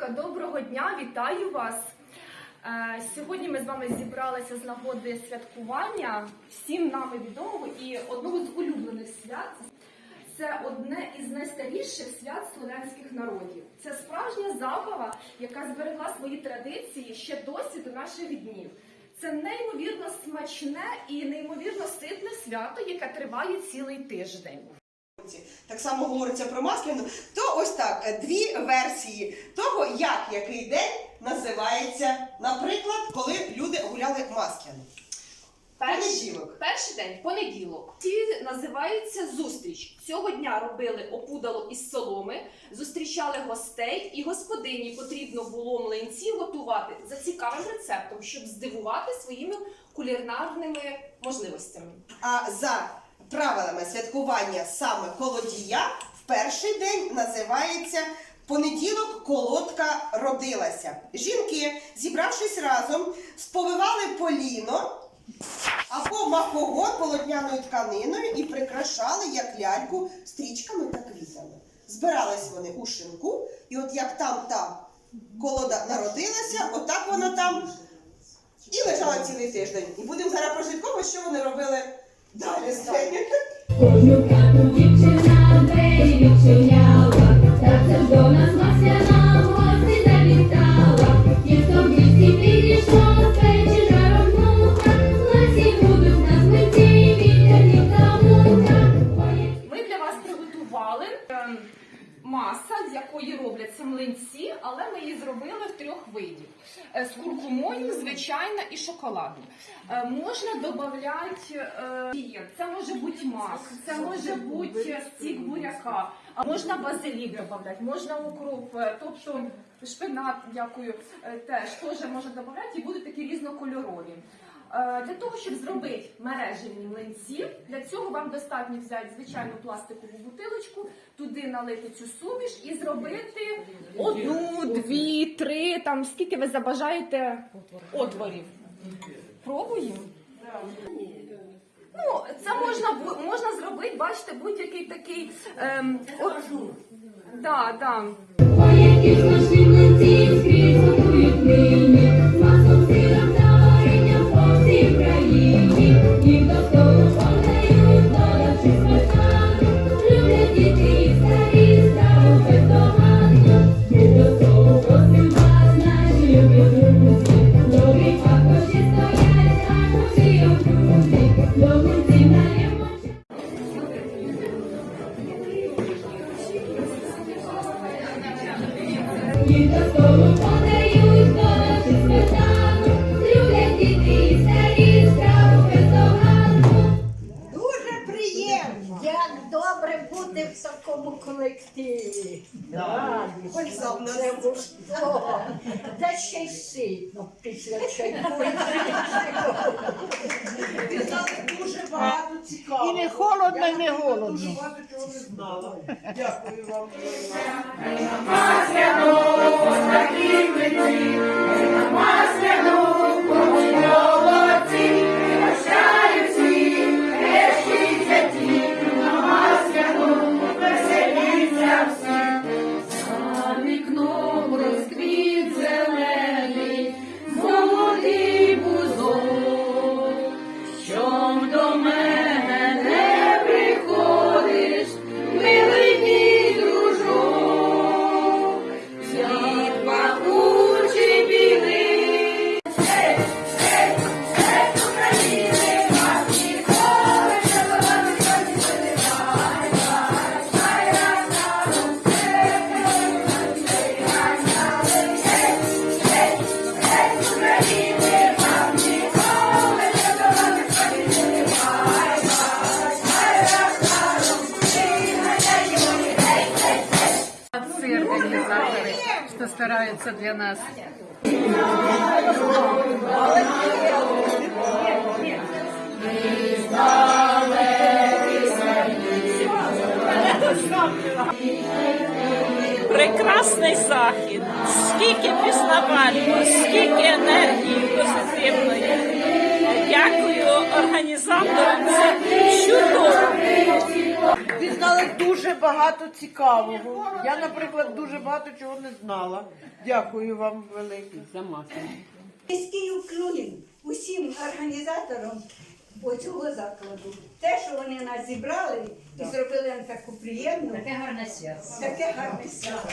Дівчатка, доброго дня, вітаю вас. Е, Сьогодні ми з вами зібралися з нагоди святкування всім нами відомого і одного з улюблених свят. Це одне із найстаріших свят слов'янських народів. Це справжня забава, яка зберегла свої традиції ще досі до наших днів. Це неймовірно смачне і неймовірно ситне свято, яке триває цілий тиждень. Так само говориться про Масляну, то ось так, е, дві версії того, як який день називається, наприклад, коли люди гуляли Масляну. Понеділок. Перший день понеділок. Ці називаються зустріч. Цього дня робили опудало із соломи, зустрічали гостей, і господині потрібно було млинці готувати за цікавим рецептом, щоб здивувати своїми кулінарними можливостями. А за правилами святкування саме колодія, в перший день називається понеділок колодка родилася. Жінки, зібравшись разом, сповивали поліно або махогон полотняною тканиною і прикрашали як ляльку стрічками та квітами. Збирались вони у шинку, і от як там та колода народилася, отак вона там і лежала цілий тиждень. І будемо зараз прослідковувати, що вони робили далі день. Кожну хату дівчина двері відчиняла, та це ж до нас масляна гості завітала. Тісто в місті підійшло, з печі жаром муха, лесі будуть нас митці, вітерні та муха. Ми для вас приготували маса, з якої робляться млинці, але ми її зробили в трьох видів: Е, з куркумою, звичайно, і шоколадом. Е, Можна додати це може бути мак, це може бути стік буряка, а можна базилік додати, можна укроп, е, тобто шпинат, дякую, е, теж теж можна додати і будуть такі різнокольорові. Е, Для того, щоб зробити мережевні млинці, для цього вам достатньо взяти звичайну пластикову бутилочку, туди налити цю суміш і зробити одну, дві, три, там скільки ви забажаєте отворів. Пробуємо? Ну, це можна, можна зробити, бачите, будь-який такий. Ем, от, да, да. Ой, наші млинці скрізь готують нині, Як добре бути в такому колективі. Хоч це мужство. Та ще й сильно після чайку. Дуже багато цікавого. І не холодно, і не голодно. Дуже багато чого не знала. Дякую вам. За что стараются для нас. Прекрасний захід, скільки пізнавального, скільки енергії позитивної. Дякую організаторам. Чудово. дуже багато цікавого. Я, наприклад, дуже багато чого не знала. Дякую вам велике. Міський уклін усім організаторам цього закладу. Те, що вони нас зібрали і зробили нам таку приємну, таке гарне свято. Таке гарне свято.